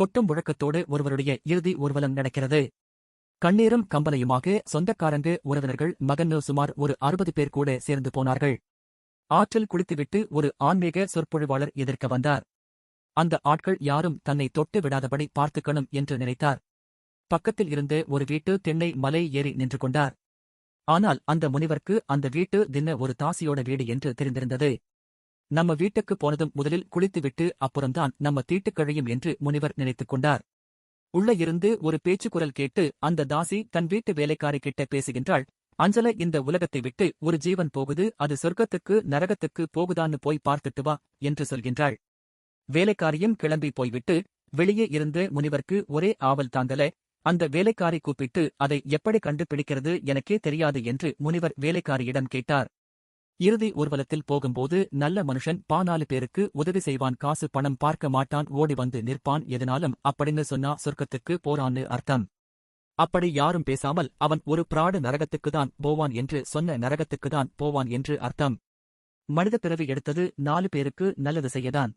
கொட்டும் முழக்கத்தோடு ஒருவருடைய இறுதி ஊர்வலம் நடக்கிறது. கண்ணீரும் கம்பலையுமாக சொந்தக்காரங்க உறவினர்கள் மகன்னு சுமார் ஒரு அறுபது பேர் கூட சேர்ந்து போனார்கள். ஆற்றில் குளித்துவிட்டு ஒரு ஆன்மீக சொற்பொழிவாளர் எதிர்க்க வந்தார். அந்த ஆட்கள் யாரும் தன்னை தொட்டு விடாதபடி பார்த்துக்கணும் என்று நினைத்தார். பக்கத்தில் இருந்து ஒரு வீட்டு திண்ணை மலை ஏறி நின்று கொண்டார். ஆனால் அந்த முனிவர்க்கு அந்த வீட்டு தின்ன ஒரு தாசியோட வீடு என்று தெரிந்திருந்தது. நம்ம வீட்டுக்கு போனதும் முதலில் குளித்துவிட்டு அப்புறம்தான் நம்ம தீட்டுக் கழியும் என்று முனிவர் நினைத்துக் கொண்டார். உள்ள இருந்து ஒரு பேச்சுக்குரல் கேட்டு அந்த தாசி தன் வீட்டு வேலைக்காரி கிட்ட பேசுகின்றாள் அஞ்சல இந்த உலகத்தை விட்டு ஒரு ஜீவன் போகுது அது சொர்க்கத்துக்கு நரகத்துக்கு போகுதான்னு போய் பார்த்துட்டு வா என்று சொல்கின்றாள். வேலைக்காரியும் கிளம்பி போய்விட்டு வெளியே இருந்த முனிவர்க்கு ஒரே ஆவல் தாங்கல அந்த வேலைக்காரி கூப்பிட்டு அதை எப்படி கண்டுபிடிக்கிறது எனக்கே தெரியாது என்று முனிவர் வேலைக்காரியிடம் கேட்டார். இறுதி ஊர்வலத்தில் போகும்போது நல்ல மனுஷன் பானாலு பேருக்கு உதவி செய்வான் காசு பணம் பார்க்க மாட்டான் ஓடி வந்து நிற்பான். எதனாலும் அப்படின்னு சொன்னா சொர்க்கத்துக்கு போறான்னு அர்த்தம். அப்படி யாரும் பேசாமல் அவன் ஒரு பிராடு நரகத்துக்குதான் போவான் என்று சொன்ன நரகத்துக்குதான் போவான் என்று அர்த்தம். மனித பிறவி எடுத்தது நாலு பேருக்கு நல்லது செய்யதான்.